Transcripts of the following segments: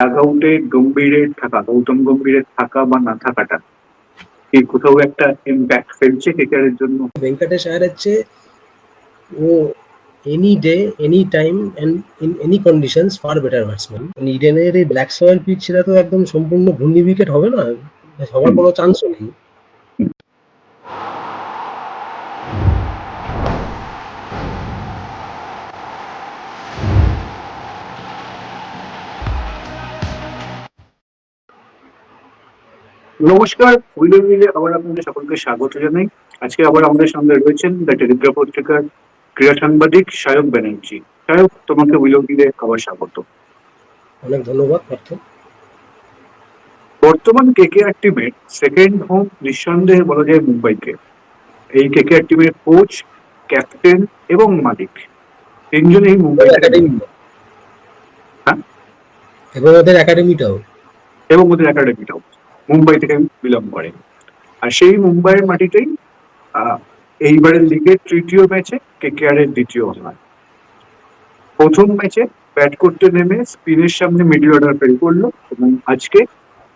ডাগআউটে গম্ভীরের থাকা গৌতম গম্ভীরের থাকা বা না থাকাটা কি কোথাও একটা ইম্প্যাক্ট ফেলছে কেকারের জন্য? ভেঙ্কটেশ আয়ারের চেয়ে ও any day any time and in any conditions far better batsman ইডেনের এই ব্ল্যাক সয়েল পিচ সেটা তো একদম সম্পূর্ণ ঘূর্ণি উইকেট হবে না? হওয়ার কোনো চান্সও নেই। নমস্কার উইলে মিলে আবার আপনাদের সকলকে স্বাগত জানাই। আজকে আবার আমাদের সামনে রয়েছেন দ্য টেলিগ্রাফ পত্রিকার ক্রীড়া সাংবাদিক সায়ক ব্যানার্জি। সায়ক তোমাকে উইলে মিলে আবার স্বাগত। অনেক ধন্যবাদ পার্থ। বর্তমান কেকেআর টিমের সেকেন্ড হোম নিঃসন্দেহে বলা যায় মুম্বাইকে। এই কেকেআর টিমের কোচ ক্যাপ্টেন এবং মালিক। তিনজনেই মুম্বাই একাডেমি হ্যাঁ? এবং ওদের একাডেমিটাও এবং ওদের একাডেমিটাও মুম্বাই থেকে বিলং করে আর সেই মুম্বাইয়ের মাটিতেই এইবারের লিগের তৃতীয় ম্যাচে কেকেআর এর দ্বিতীয় হয় প্রথম ম্যাচে ব্যাট করতে নেমে স্পিনের সামনে মিডল অর্ডার ফেল করল এবং আজকে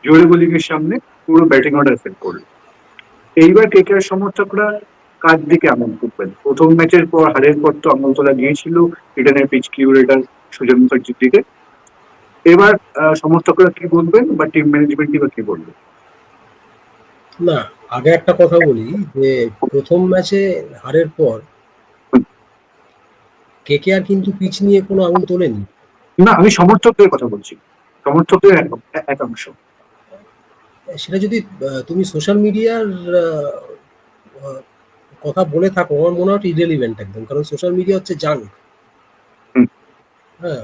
জোরে বোলিংয়ের সামনে পুরো ব্যাটিং অর্ডার ফেল করল। এইবার কেকেআর সমর্থকরা কার দিকে আমল করবেন? প্রথম ম্যাচের পর, হারের পর তো আমল তোলা গিয়েছিল, ইডেনের পিচ কিউরেটার সুজন মুখার্জির দিকে। এবার সমর্থকরা কি বলবেন বা টিম ম্যানেজমেন্ট বা কি বলবে না আগে একটা কথা বলি যে প্রথম ম্যাচে হারের পর কেকে আর কিন্তু পিচ নিয়ে কোনো আঙুল তোলেনি। না আমি সমর্থকদের কথা বলছি। সমর্থকদের এক- একাংশ সেটা যদি তুমি সোশ্যাল মিডিয়ার কথা বলে থাকো আমার মনে হয় ইরেলিভেন্ট একদম। কারণ সোশ্যাল মিডিয়া হচ্ছে জাঙ্ক হ্যাঁ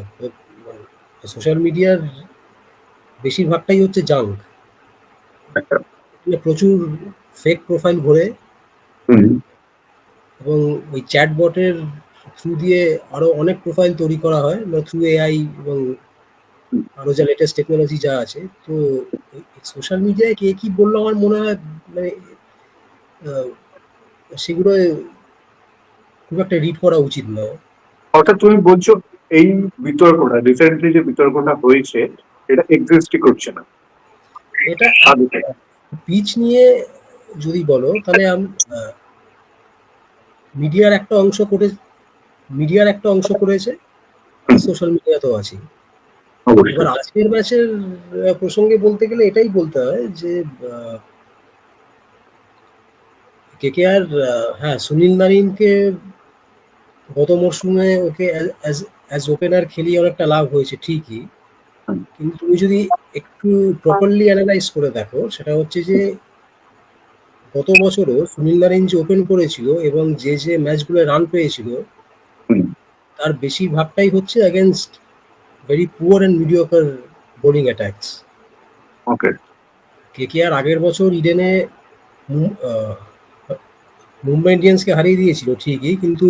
সোশ্যাল মিডিয়ার বেশিরভাগটাই হচ্ছে জাঙ্ক। প্রচুর ফেক প্রোফাইল ভরে এবং ওই চ্যাট বটের থ্রু দিয়ে আরও অনেক প্রোফাইল তৈরি করা হয় থ্রু এআই এবং আরও যা লেটেস্ট টেকনোলজি যা আছে। তো সোশ্যাল মিডিয়ায় কে কি বলল আমার মনে হয় মানে সেগুলো খুব একটা রিড করা উচিত নয়। অর্থাৎ তুমি বলছো এই বিতর্কটা রিসেন্টলি যে বিতর্কটা হয়েছে এটা এক্সিস্টই করছে না। এটা পিচ নিয়ে যদি বলো তাহলে মিডিয়ার একটা অংশ করে মিডিয়ার একটা অংশ করেছে সোশ্যাল মিডিয়াতেও আছে এবার আজকের ম্যাচের প্রসঙ্গে বলতে গেলে এটাই বলতে হয় যে কে কে আর হ্যাঁ সুনীল নারিনকে গত মরশুমে ওকে অ্যাজ ওপেনার খেলিয়ে অনেকটা লাভ হয়েছে ঠিকই কিন্তু তুমি যদি একটু প্রপারলি অ্যানালাইজ করে দেখো সেটা হচ্ছে যে গত বছরও সুনীল নারিন যে ওপেন করেছিল এবং যে যে ম্যাচগুলো রান পেয়েছিল। তার বেশিরভাগটাই হচ্ছে against very poor and mediocre bowling attacks okay K K R আগের বছর ইডেনে মুম্বাই ইন্ডিয়ান্সকে হারিয়ে দিয়েছিল ঠিকই কিন্তু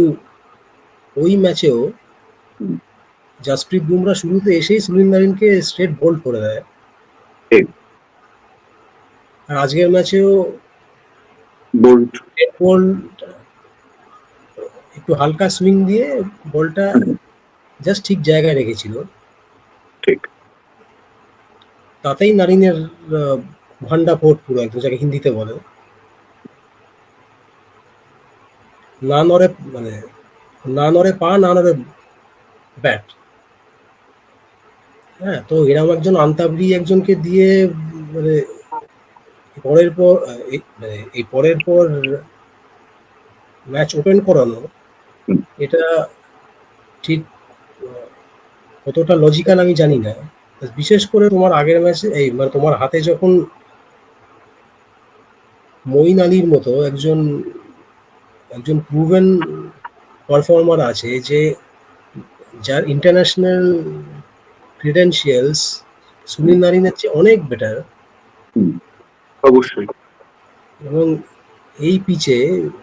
ওই ম্যাচেও। জাসপ্রীত বুমরা শুরুতে এসেই সুনীল নারিনকে স্ট্রেট বোল্ড করে দেয়। আর আজকের ম্যাচেও স্ট্রেট একটু হালকা সুইং দিয়ে বলটা জাস্ট ঠিক জায়গায় রেখেছিল। ঠিক। তাতেই নারিনের ভান্ডা ফোট পুরো একদম যাকে হিন্দিতে বলে। না নরে মানে না নরে পা না নড়ে ব্যাট। হ্যাঁ তো এরকম একজন আন্তাবরি একজনকে দিয়ে মানে পরের পর মানে এই পরের পর ম্যাচ ওপেন করানো, এটা ঠিক কতটা লজিক্যাল আমি জানি না। বিশেষ করে তোমার আগের ম্যাচে, এই মানে তোমার হাতে যখন মঈন আলীর মতো একজন একজন প্রুভেন পারফর্মার আছে যে যার ইন্টারন্যাশনাল ক্রিডেন্সিয়ালস সুনীল নারিনের চেয়ে অনেক বেটার অবশ্যই। এবং এই পিচে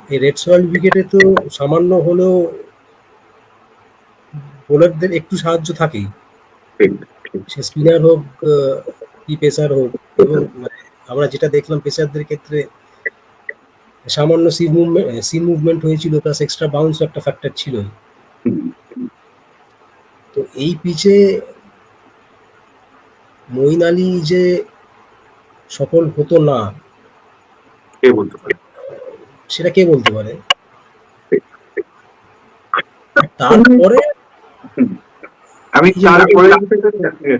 এই রেড সয়েল উইকেটে তো সামান্য হলেও বোলারদের একটু সাহায্য থাকেই। সে স্পিনার হোক কি পেসার হোক এবং মানে আমরা যেটা দেখলাম পেসারদের ক্ষেত্রে সামান্য সি মুভমেন্ট সি মুভমেন্ট হয়েছিল প্লাস এক্সট্রা বাউন্স একটা ফ্যাক্টর ছিল হুম, তো এই পিচে মঈন আলী যে সফল হতো না কে বলতে পারে? সেটা কে বলতে পারে? তারপরে আমি তারপরে হ্যাঁ,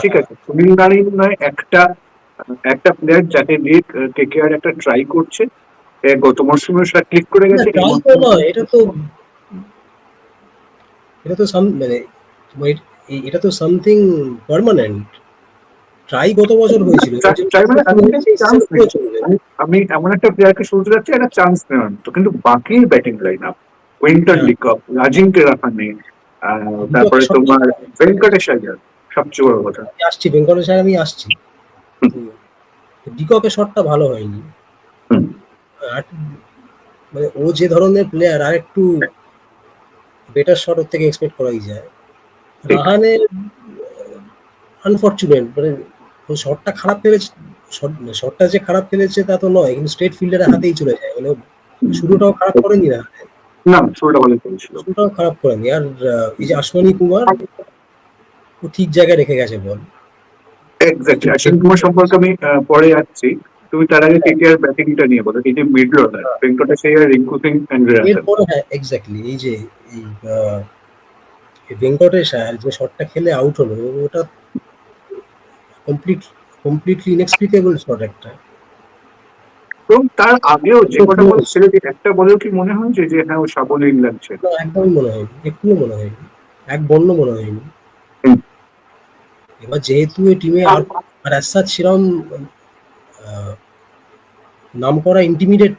ঠিক আছে সুনীল নারিন নয় একটা একটা প্লেয়ার যাকে দিয়ে কে আর একটা ট্রাই করছে। গত মরশুমে সেটা ক্লিক করে গেছে। নয়, এটা তো এটা তো মানে এটা তো সামথিং পার্মানেন্ট ট্রাই গত বছর হয়েছিল? মানে আমি এমন একটা প্লেয়ারকে শুনতে যাচ্ছি একটা চান্স নেওয়ার তো কিন্তু বাকি ব্যাটিং লাইন আপ উইন্টার হ্যাঁ। লিগ কাপ রাজিংকে রাখা নেই তারপরে তোমার ভেঙ্কটেশ আয়ার সবচেয়ে বড় কথা। আসছি বেঙ্গলেশ্বর আমি আসছি। ডিককের শটটা ভালো হয়নি। মানে ও যে ধরনের প্লেয়ার আর একটু বেটার শট ওর থেকে এক্সপেক্ট করাই যায়। ঠিক। রাহানের আনফর্চুনেট মানে ও শটটা খারাপ ফেলেছে শটটা যে খারাপ ফেলেছে তা তো নয় কিন্তু স্টেট ফিল্ডারের হাতেই চলে যায় মানে শুরুটাও খারাপ করেনি না। না শুরুটা ভালো করেছিল শুরুটাও খারাপ করেনি। আর এই যে আশমানি কুমার ও ঠিক জায়গায় রেখে গেছে বল। এক্স্যাক্টলি আশিন কুমার সম্পর্কে আমি পরে যাচ্ছি তুমি তার আগে কেকেআর ব্যাটিংটা নিয়ে বলো এই যে mid order Venkatesh Iyer Rinku Singh and এরপরে হ্যাঁ এক্স্যাক্টলি এই যে এই ভেঙ্কটেশ আয়ার যে শটটা খেলে আউট হলো ওটা কমপ্লিট কমপ্লিটলি ইনএক্সপ্লিকেবল শট একটা। এবং তার আগেও যে কটা বল ছেড়ে একটা বলেও কি মনে হয় যে হ্যাঁ ও সাবলীল লাগছে? না, একদমই মনে হয়নি একটুও মনে হয়নি এক বর্ণ মনে হয়নি। এবার যেহেতু এই টিমে আর আর অ্যাসাদ সেরম নাম করা ইন্টিমিডিয়েট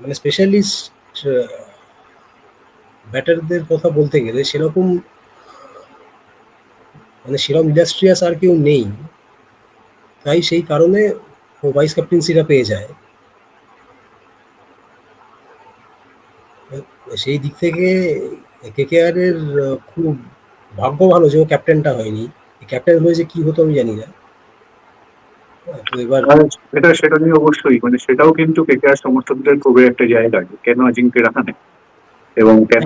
মানে স্পেশালিস্ট ব্যাটারদের কথা বলতে গেলে সেরকম মানে সেরকম ইন্ডাস্ট্রিয়াস আর কেউ নেই। তাই সেই কারণে ও ভাইস ক্যাপ্টেন্সিটা পেয়ে যায়। সেই দিক থেকে কেকেআর এর খুব ভাগ্য ভালো যে ও ক্যাপ্টেনটা হয়নি। ক্যাপ্টেন হয়েছে কি হতো আমি জানি না। হ্যাঁ, এটা সেটা নিয়ে অবশ্যই মানে সেটাও কিন্তু কেকেআর সমর্থকদের খুবই একটা জায়গা কেন আজিঙ্কে রাখা নেই। এবং কেন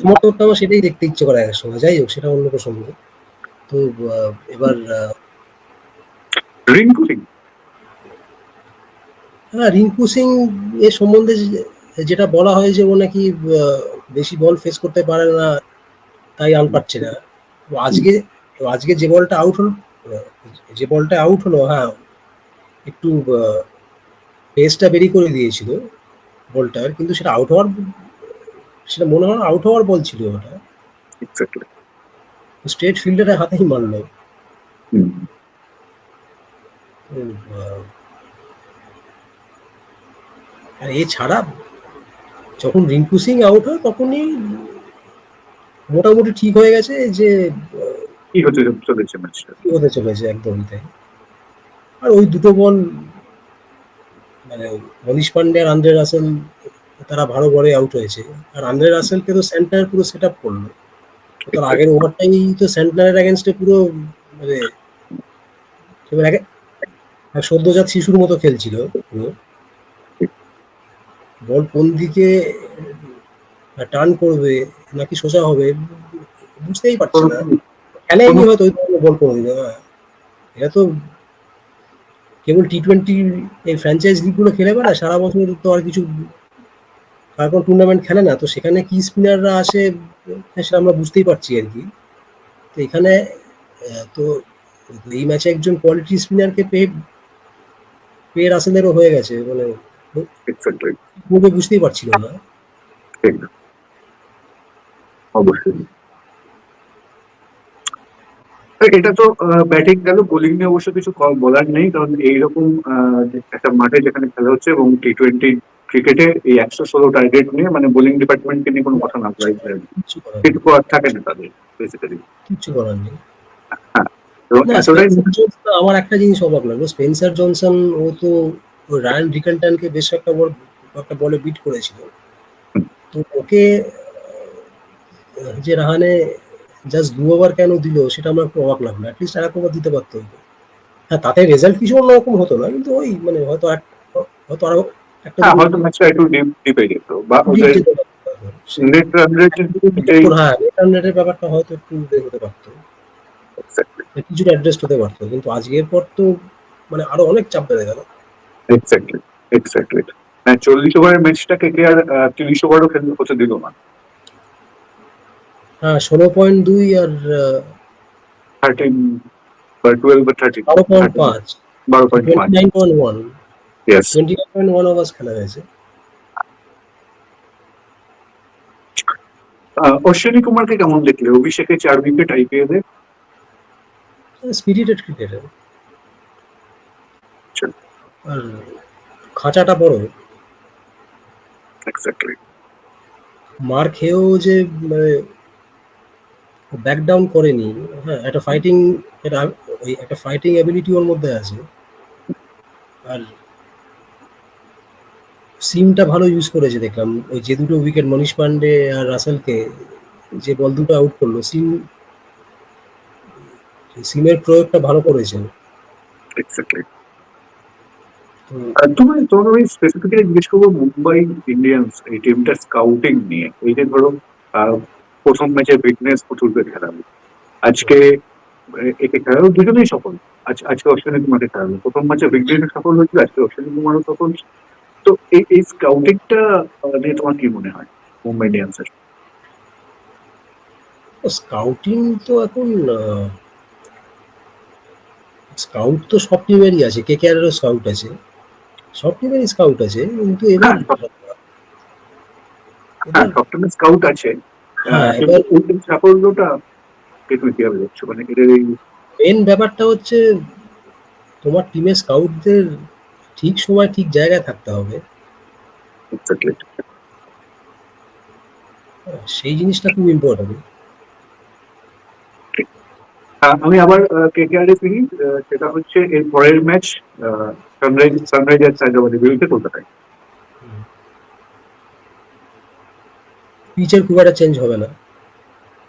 সমর্থকটা আমার সেটাই দেখতে ইচ্ছে করে এক সময় যাই হোক সেটা অন্য প্রসঙ্গ। তো এবার রিঙ্কু সিং। হ্যাঁ রিঙ্কু সিং এর সম্বন্ধে যেটা বলা হয় যে ও নাকি বেশি বল ফেস করতে পারে না তাই আন পাচ্ছে না। আজকে আজকে যে বলটা আউট হলো যে বলটা আউট হলো হ্যাঁ একটু পেসটা বেরিয়ে করে দিয়েছিল বলটার কিন্তু সেটা আউট হওয়ার সেটা মনে হয় আউট হওয়ার বল ছিল ওটা। স্ট্রেট ফিল্ডারের হাতেই তো, আহ, আর এছাড়া যখন রিঙ্কু সিং আউট হয় তখনই মোটামুটি ঠিক হয়ে গেছে যে কি হতে চলেছে ম্যাচটা কি হতে চলেছে একদমই তাই। আর ওই দুটো বল মানে মনীষ পান্ডে আর আন্দ্রে রাসেল তারা ভালো বলে আউট হয়েছে। আর আন্দ্রে রাসেলকে তো সেন্টার পুরো সেট আপ করল তার আগের ওভারটাই তো সেন্টারের অ্যাগেনস্টে পুরো মানে সদ্যজাত শিশুর মতো খেলছিল পুরো। বল কোন দিকে টার্ন করবে, নাকি সোজা হবে, বুঝতেই পারছে না। খেলেনি হয়তো ওই বল কোনোদিন হ্যাঁ। এটা তো কেবল টি টোয়েন্টি এই ফ্র্যাঞ্চাইজ লিগগুলো খেলে বেড়া সারা বছর তো আর কিছু আর কোনো টুর্নামেন্ট খেলে না তো সেখানে কি স্পিনাররা আসে হ্যাঁ, সেটা আমরা বুঝতেই পারছি আর কি। তো এখানে তো এই ম্যাচে একজন কোয়ালিটি স্পিনারকে পেয়ে পেয়ে রাসেলেরও হয়ে গেছে মানে পুরো বুঝতেই পারছিল না। অবশ্যই। এটা তো ব্যাটিং গেল বোলিং নিয়ে অবশ্য কিছু বলার নেই কারণ এইরকম একটা মাঠে যেখানে খেলা হচ্ছে এবং টি টোয়েন্টি ক্রিকেটে এই একশো ষোলো টার্গেট নিয়ে মানে বোলিং ডিপার্টমেন্টকে নিয়ে কোনো কথা না না। কিচ্ছু করার কিছু থাকে না তাদের বেসিক্যালি কিচ্ছু করার নেই। জনসন আমার একটা জিনিস অবাক লাগল। স্পেন্সার জনসন ও তো রায়ান রিকেলটনকে বেশ একটা বল একটা বলে বিট করেছিল। তো ওকে যে রাহানে জাস্ট দু ওভার কেন দিল সেটা আমার একটু অবাক লাগল। অ্যাটলিস্ট আর এক ওভার দিতে পারতো। হ্যাঁ তাতে রেজাল্ট কিছু অন্যরকম হতো না কিন্তু ওই মানে হয়তো হয়তো আরও হ্যাঁ হয়তো ম্যাচটা একটু ডিপ ডিপে যেত। বা ওদের নেট রান রেট হ্যাঁ নেট রান রেটের ব্যাপারটা হয়তো একটু হতে পারতো। কিছুটা অ্যাডজাস্ট হতে পারতো কিন্তু আজকের পর তো মানে আরও অনেক চাপ বেড়ে গেল। এক্স্যাক্টলি এক্স্যাক্টলি হ্যাঁ চল্লিশ ওভারের ম্যাচটা কে কে আর তিরিশ ওভারও খেলতে হতে দিল না হ্যাঁ ষোলো পয়েন্ট দুই আর থার্টিন বা টুয়েলভ বা থার্টিন বারো পয়েন্ট পাঁচ। বারো point nine point one one overs খেলা হয়েছে। অশ্বিনী কুমারকে কেমন দেখলে? অভিষেকে চার উইকেট আইপিএল এ স্পিরিটেড ক্রিকেটার। আর খাঁচাটা বড়। এক্স্যাক্টলি মার খেয়েও যে মানে ব্যাক ডাউন করেনি হ্যাঁ একটা ফাইটিং এটা ওই একটা ফাইটিং অ্যাবিলিটি ওর মধ্যে আছে। আর সিমটা ভালো ইউজ করেছে দেখলাম। ওই যে দুটো উইকেট মনীষ পান্ডে আর রাসেলকে যে বল দুটো আউট করল সিম সিমের প্রয়োগটা ভালো করেছে। তোমার তোমার ওই স্পেসিফিক্যালি জিজ্ঞেস করব মুম্বাই ইন্ডিয়ান্স এই টিমটার স্কাউটিং নিয়ে। এই যে ধরো প্রথম ম্যাচে ফিটনেস প্রচুরকে খেলালো আজকে একে খেলালো দুজনেই সফল। আজ আজকে অশ্বিনী কুমারকে খেলালো প্রথম ম্যাচে ফিটনেস সফল হয়েছিল আজকে অশ্বিনী কুমারও সফল। তো এই এই স্কাউটিংটা নিয়ে তোমার কি মনে হয় মুম্বাই ইন্ডিয়ান্সের স্কাউটিং তো এখন স্কাউট তো সব টিমেরই আছে কে কেয়ারেরও স্কাউট আছে। সব টিমেরই স্কাউট আছে কিন্তু এবার হ্যাঁ স্কাউট আছে। হ্যাঁ, কিন্তু এই সাফল্যটা কে তুমি কীভাবে দেখছ মানে এই মেন ব্যাপারটা হচ্ছে তোমার টিমের স্কাউটদের ঠিক সময় ঠিক জায়গায় থাকতে হবে। সেই জিনিসটা খুব ইম্পর্টেন্ট আমি আবার কে কে আর ফিরি সেটা হচ্ছে এর পরের ম্যাচ সানরাইজ সানরাইজার্স হায়দ্রাবাদের বিরুদ্ধে কলকাতায়। পিচের খুব একটা চেঞ্জ হবে না।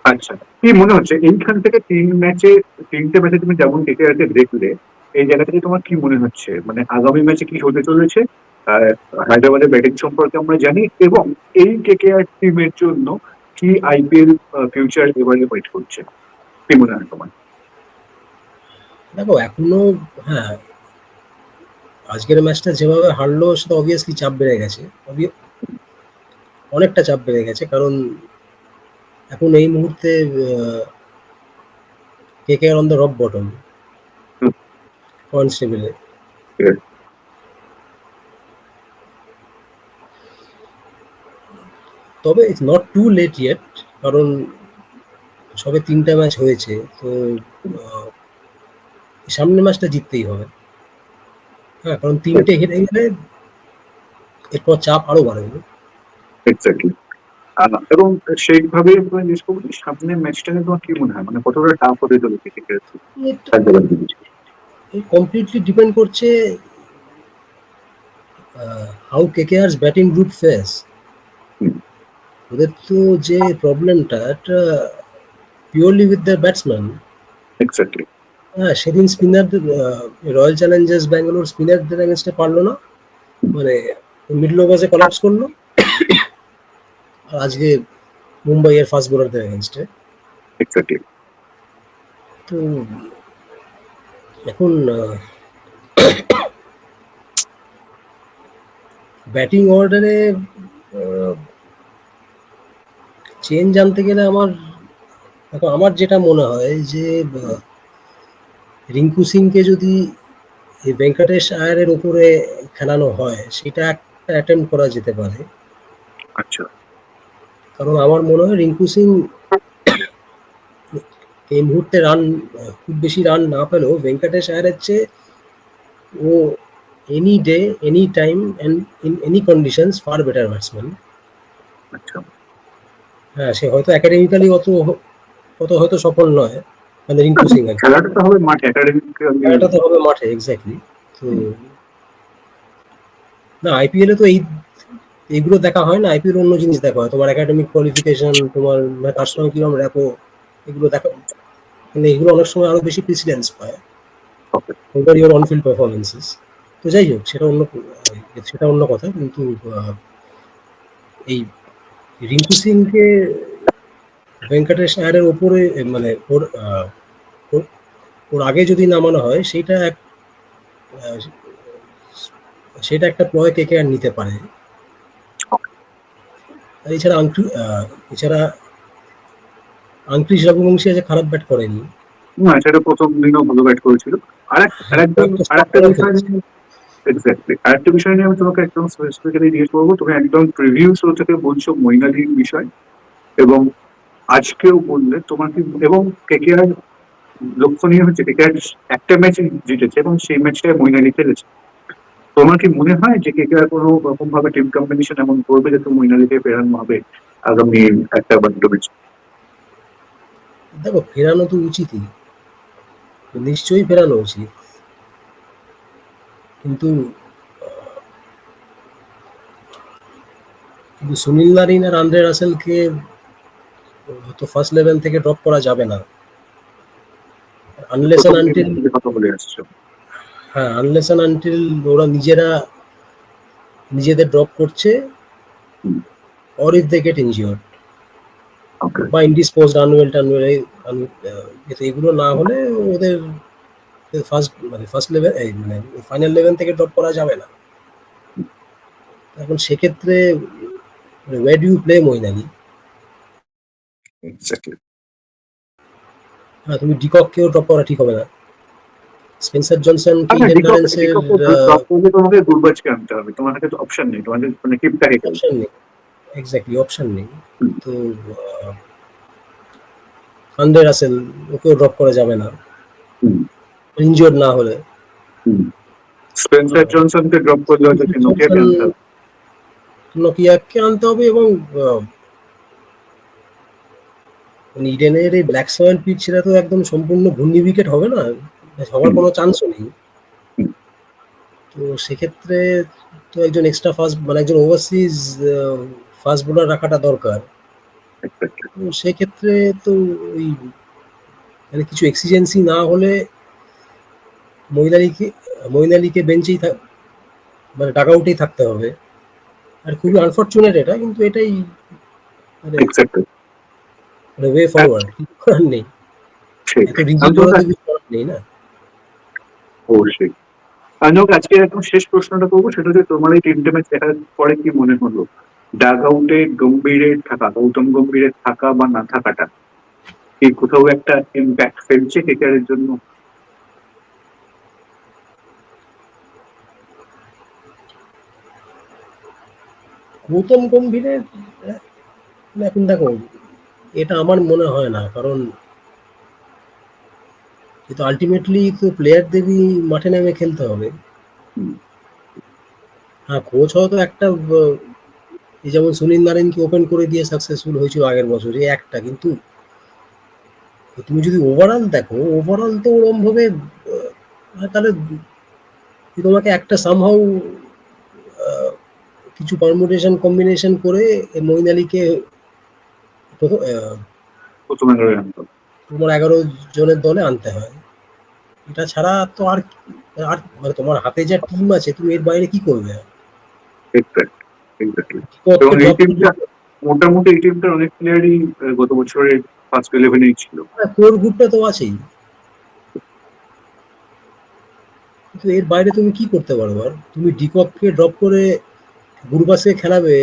আচ্ছা কি মনে হচ্ছে? এইখান থেকে তিন ম্যাচে তিনটে ম্যাচে তুমি যেমন কে কে আরকে দেখলে এই জায়গা থেকে তোমার কি মনে হচ্ছে? মানে আগামী ম্যাচে কি হতে চলেছে? হায়দ্রাবাদের ব্যাটিং সম্পর্কে আমরা জানি এবং এই কে কে আর টিমের জন্য কি আইপিএল ফিউচার এবারে ওয়েট করছে? কি মনে হয় তোমার? দেখো, এখনও হ্যাঁ আজকের ম্যাচটা যেভাবে হারলো, সেটা অবভিয়াসলি চাপ বেড়ে গেছে। অনেকটা চাপ বেড়ে গেছে, কারণ এখন এই মুহূর্তে K K on the rock bottom. Points টেবিলে Yes. তবে it's not too late yet কারণ সবে তিনটা ম্যাচ হয়েছে তো সামনের ম্যাচটা জিততেই হবে। হ্যাঁ কারণ তিনটে হেরে গেলে এরপর চাপ আরও বাড়বে। এক্স্যাক্টলি এবং সেইভাবে জিজ্ঞেস করব সামনের ম্যাচটা নিয়ে তোমার কি মনে হয়? মানে কতটা টাফ হতে চলেছে কমপ্লিটলি ডিপেন্ড করছে how K K আর্স batting group face ওদের তো যে প্রবলেমটা এটা purely with the batsman exactly হ্যাঁ সেদিন স্পিনারদের রয়্যাল চ্যালেঞ্জার্স ব্যাঙ্গালোর স্পিনারদের এগেনস্টে পারল না। মানে মিডল ওভার্সে কলাপস করল। আর আজকে মুম্বাইয়ের ফাস্ট বোলারদের এক্স্যাক্টলি তো এখন ব্যাটিং অর্ডারে চেঞ্জ আনতে গেলে আমার দেখো আমার যেটা মনে হয় যে রিঙ্কু সিংকে যদি এই ভেঙ্কটেশ আয়ারের উপরে খেলানো হয় সেটা একটা অ্যাটেম্প করা যেতে পারে। আচ্ছা। কারণ আমার মনে হয় রিঙ্কু সিং এই মুহূর্তে রান খুব বেশি রান না পেলেও ভেঙ্কটেশ আয়ারের চেয়ে ও any day any time and in any conditions far better batsman হ্যাঁ সে হয়তো একাডেমিক্যালি অত অত হয়তো সফল নয় মানে রিঙ্কু সিং খেলাটা তো হবে মাঠে এটা তো হবে মাঠে এক্স্যাক্টলি তো না আইপিএল তো এই এইগুলো দেখা হয় না আইপিএল অন্য জিনিস দেখা হয়। তোমার একাডেমিক কোয়ালিফিকেশন তোমার মানে তার সঙ্গে কীরকম র্যাপো এগুলো দেখা মানে এগুলো অনেক সময় আরও বেশি প্রেসিডেন্স পায়. ওভার ইউর অনফিল্ড পারফরমেন্সেস তো যাই হোক সেটা অন্য সেটা অন্য কথা কিন্তু এই রিঙ্কু সিংকে ভেঙ্কটেশ আয়ারের ওপরে মানে ওর ওর- আগে যদি নামানো হয় সেইটা এক সেটা একটা প্রয় কে আর নিতে পারে। এছাড়া এছাড়া আংক্রিস রঘুবংশী আছে খারাপ ব্যাট করেনি। না সেটা প্রথম দিনও ভালো ব্যাট করেছিল। আরেকটা আরেকটা বিষয় এক্স্যাক্টলি আরেকটা বিষয় নিয়ে আমি তোমাকে একদম স্পেসিফিক্যালি জিজ্ঞেস করব। তুমি একদম প্রিভিউ শো থেকে বলছো বিষয়। এবং আজকেও বললে তোমার কি এবং কেকেআর লক্ষণীয় হচ্ছে কেকেআর একটা ম্যাচ জিতেছে এবং সেই ম্যাচটায় মৈনালি খেলেছে। তোমার কি মনে হয় যে কে কেকেআর কোনো রকম ভাবে টিম কম্বিনেশন এমন করবে যাতে মৈনালিকে ফেরানো হবে আগামী একটা বাড্ড ম্যাচ দেখো ফেরানো তো উচিতই। নিশ্চয়ই ফেরানো উচিত। কিন্তু কিন্তু সুনীল নারিন আর আন্দ্রে রাসেলকে হয়তো ফার্স্ট লেভেল থেকে ড্রপ করা যাবে না। আনলেস অ্যান্ড আনটিল হ্যাঁ আনলেস অ্যান্ড আনটিল ওরা নিজেরা নিজেদের ড্রপ করছে। Or if they get injure okay বা ইনডিসপোজড আনওয়েল টানওয়েল এগুলো না হলে ওদের ফার্স্ট মানে ফার্স্ট লেভেল এই মানে ফাইনাল লেভেল থেকে ড্রপ করা যাবে না। এখন সেক্ষেত্রে why do you play Moeen Ali exactly হ্যাঁ তুমি ডিকককেও ড্রপ করা ঠিক হবে না। স্পেন্সার জনসন করলে তোমাকে গুরবাজকে আনতে হবে। তোমার কাছে অপশন নেই তোমাদের মানে কিপটাকে অপশন নেই। এক্স্যাক্টলি অপশন নেই। তো আন্ডে রাসেল ওকেও ড্রপ করা যাবে না। হুম। ইনজিওর না হলে। স্পেন্সার জনসনকে ড্রপ করলে হয়তো কি নোকিয়াকে আনতে হবে? নোকিয়াকে আনতে হবে এবং আহ, মানে ইডেনের এই ব্ল্যাক সয়েল পিচ সেটা তো একদম সম্পূর্ণ ঘূর্ণি উইকেট হবে না। হওয়ার কোনো চান্সও নেই। তো সেক্ষেত্রে তো একজন এক্সট্রা ফাস্ট মানে একজন ওভারসিজ ফাস্ট বোলার রাখাটা দরকার। সেক্ষেত্রে তো ওই মানে কিছু এক্সিজেন্সি না হলে মহিলালিকে মহিলালিকে বেঞ্চেই থাক মানে ডাক আউটেই থাকতে হবে। আর খুবই আনফর্চুনেট এটা কিন্তু এটাই মানে. ওয়ে ফরওয়ার্ড কিছু করার নেই। না। অবশ্যই। আজকে একদম শেষ প্রশ্নটা করব সেটা হচ্ছে তোমার এই তিনটে ম্যাচ দেখার পরে কি মনে হলো? ডাগ আউটে গম্ভীরের থাকা গৌতম গম্ভীরের থাকা বা না থাকাটা কি কোথাও একটা ইম্প্যাক্ট ফেলছে কেকারের জন্য? গৌতম গম্ভীরের এখন দেখো এটা আমার মনে হয় না কারণ কিন্তু আলটিমেটলি তো প্লেয়ারদেরই মাঠে নেমে খেলতে হবে। হ্যাঁ কোচ হয়তো একটা যেমন সুনীল নারায়ণকে ওপেন করে দিয়ে সাকসেসফুল হয়েছিল আগের বছর এই একটা কিন্তু তুমি যদি ওভারঅল দেখো ওভারঅল তো ওরম ভাবে তাহলে তোমাকে একটা সামহাউ কিছু পারমুটেশন কম্বিনেশন করে মঈন আলীকে। তোমার এগারো জনের দলে আনতে হয় এটা ছাড়া তো আর আর মানে তোমার হাতে যা টিম আছে তুমি এর বাইরে কি করবে. এবং এই টিমটা মোটামুটি এই টিমটার অনেক প্লেয়ারই গত বছরের ফার্স্ট ইলেভেনেই ছিল। কোর গ্রুপটা তো আছেই। কিন্তু এর বাইরে তুমি কি করতে পারো আর তুমি ডিকককে ড্রপ করে গুরবাসে খেলাবে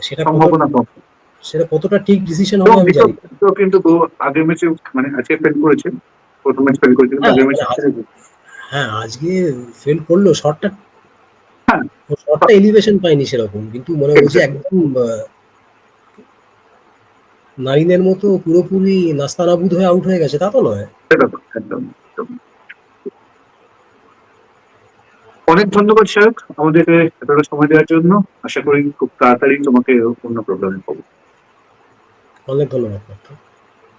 সেটা কত- সম্ভাবনা সেটা কতটা ঠিক ডিসিশন হবে আমি জানি। তো কিন্তু আগের ম্যাচে মানে আজকে ফেল করেছে। প্রথম ম্যাচ ফেল করেছে হ্যাঁ, আগের ম্যাচে হ্যাঁ আজকে ফেল করল। শটটা হ্যাঁ। শটটা এলিভেশন পাইনি সেরকম কিন্তু মনে হচ্ছে একদম নারিনের মতো পুরোপুরি নাস্তানাবুদ হয়ে আউট হয়ে গেছে তা তো নয়। একদম। অনেক ধন্যবাদ শায়ক আমাদেরকে এতটা সময় দেওয়ার জন্য। আশা করি খুব তাড়াতাড়ি তোমাকে অন্য প্রোগ্রামে পাবো। অনেক ধন্যবাদ